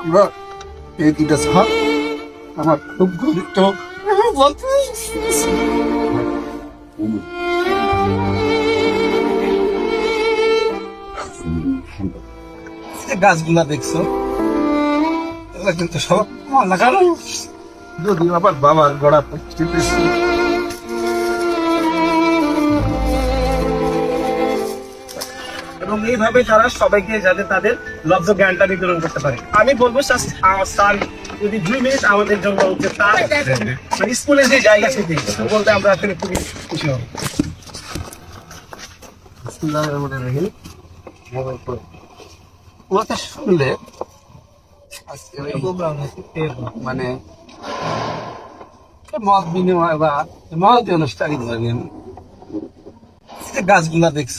আমরা এই দুটা সাপ আমার খুব গরিব বলতে গাছগুলা দেখছ? এগুলা কিন্তু সব আমার লাগানো। যদি আবার বাবার গড়া চিপেছি এবং এইভাবে তারা সবাইকে যাতে তাদের লব্ধ জ্ঞানটা বিতরণ করতে পারে। আমি বলব স্যার, যদি দুই মিনিট আমাদের জন্য হচ্ছে তার মানে স্কুলের যে জায়গা থেকে বলতে আমরা আসলে খুবই খুশি হব। শুনলে মানে মত বিনিময় বা মত যে গাছগুলা দেখছ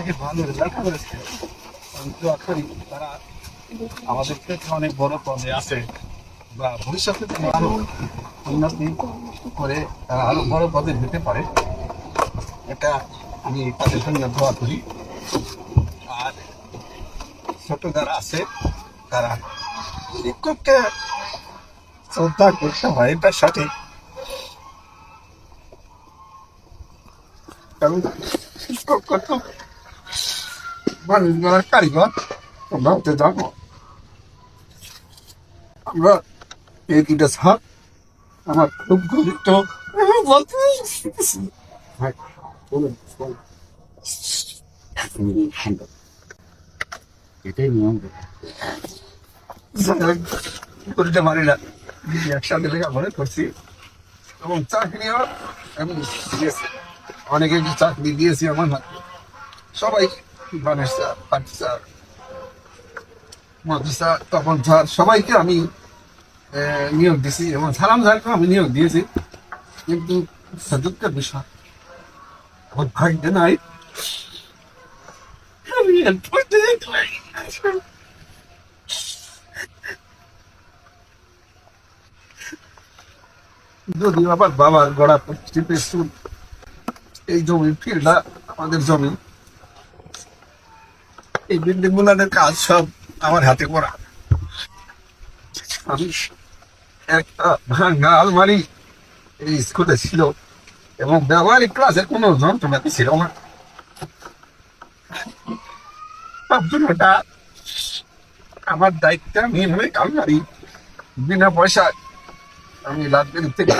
থেকে ভালো রেজাল্ট করি তারা আমাদের থেকে অনেক বড় পদে আছে, বা ভবিষ্যতে উন্নতি করে তারা আরও বড় পদে যেতে পারে। এটা আমি তাদের দোয়া করি। আর ছোট যারা আছে, তারা শিক্ষককে শ্রদ্ধা করতে হয়, এটা সঠিক। কারণ শিক্ষক কত একসাথে করছি এবং চাকরিও আমি অনেকে চাকরি দিয়েছি আমার হাতে সবাই sir sir Madhu sir, Tapan sir, সবাইকে আমি নিয়োগ এবং সালাম আমি নিয়োগ দিয়েছি। কিন্তু বিষয় ভাগ্য নাই। যদি আবার বাবার গড়া এই জমির ফিল্ডটা আমাদের জমি। এই বিল্ডিং কাজ সব আমার হাতে করা আমি একটা ভাঙ্গা আলমারি এই স্কুলে ছিল এবং ব্যবহারিক ক্লাসের কোনো যন্ত্রপাতি ছিল না। আমার দায়িত্বে আমি অনেক আলমারি বিনা পয়সায় আমি লাইব্রেরি থেকে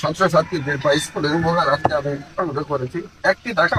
ছাত্রছাত্রীদের বা স্কুলের উপকার আমি করেছি, একটি টাকা